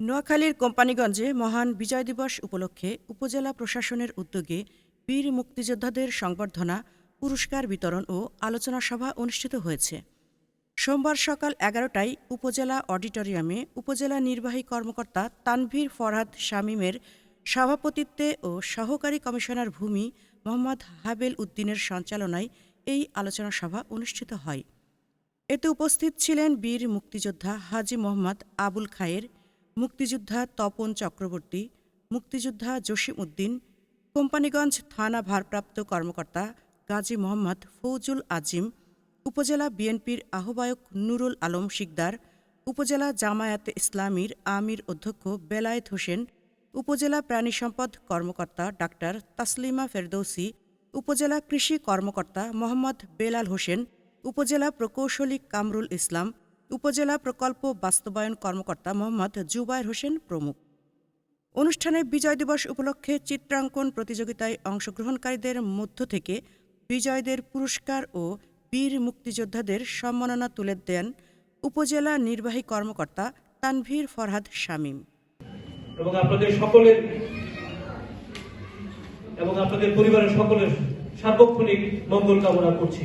নোয়াখালীর কোম্পানিগঞ্জে মহান বিজয় দিবস উপলক্ষে উপজেলা প্রশাসনের উদ্যোগে বীর মুক্তিযোদ্ধাদের সংবর্ধনা, পুরস্কার বিতরণ ও আলোচনা সভা অনুষ্ঠিত হয়েছে। সোমবার সকাল এগারোটায় উপজেলা অডিটোরিয়ামে উপজেলা নির্বাহী কর্মকর্তা তানভীর ফরহাদ শামীমের সভাপতিত্বে ও সহকারী কমিশনার ভূমি মোহাম্মদ হাবেল উদ্দিনের সঞ্চালনায় এই আলোচনা সভা অনুষ্ঠিত হয়। এতে উপস্থিত ছিলেন বীর মুক্তিযোদ্ধা হাজী মোহাম্মদ আবুল খায়ের মুক্তিযোদ্ধা তপন চক্রবর্তী, মুক্তিযোদ্ধা জসিম উদ্দিন কোম্পানিগঞ্জ থানা ভারপ্রাপ্ত কর্মকর্তা গাজী মোহাম্মদ ফৌজুল আজিম, উপজেলা বিএনপির আহ্বায়ক নুরুল আলম শিকদার, উপজেলা জামায়াতে ইসলামীর আমির অধ্যক্ষ বেলায়েত হোসেন, উপজেলা প্রাণী সম্পদ কর্মকর্তা ডাক্তার তাসলিমা ফেরদৌসি, উপজেলা কৃষি কর্মকর্তা মোহাম্মদ বেলাল হোসেন, উপজেলা প্রকৌশলী কামরুল ইসলাম উপজেলা প্রকল্প বাস্তবায়ন কর্মকর্তা মোহাম্মদ জুবায়ের হোসেন প্রমুখ। অনুষ্ঠানে বিজয় দিবস উপলক্ষে চিত্রাঙ্কন প্রতিযোগিতায় অংশগ্রহণকারীদের মধ্য থেকে বিজয়দের পুরস্কার ও বীর মুক্তিযোদ্ধাদের সম্মাননা তুলে দেন উপজেলা নির্বাহী কর্মকর্তা তানভীর ফরহাদ শামীম। এবং আপনাদের সকলের এবং আপনাদের পরিবারের সকলের সার্বক্ষণিক মঙ্গল কামনা করছি।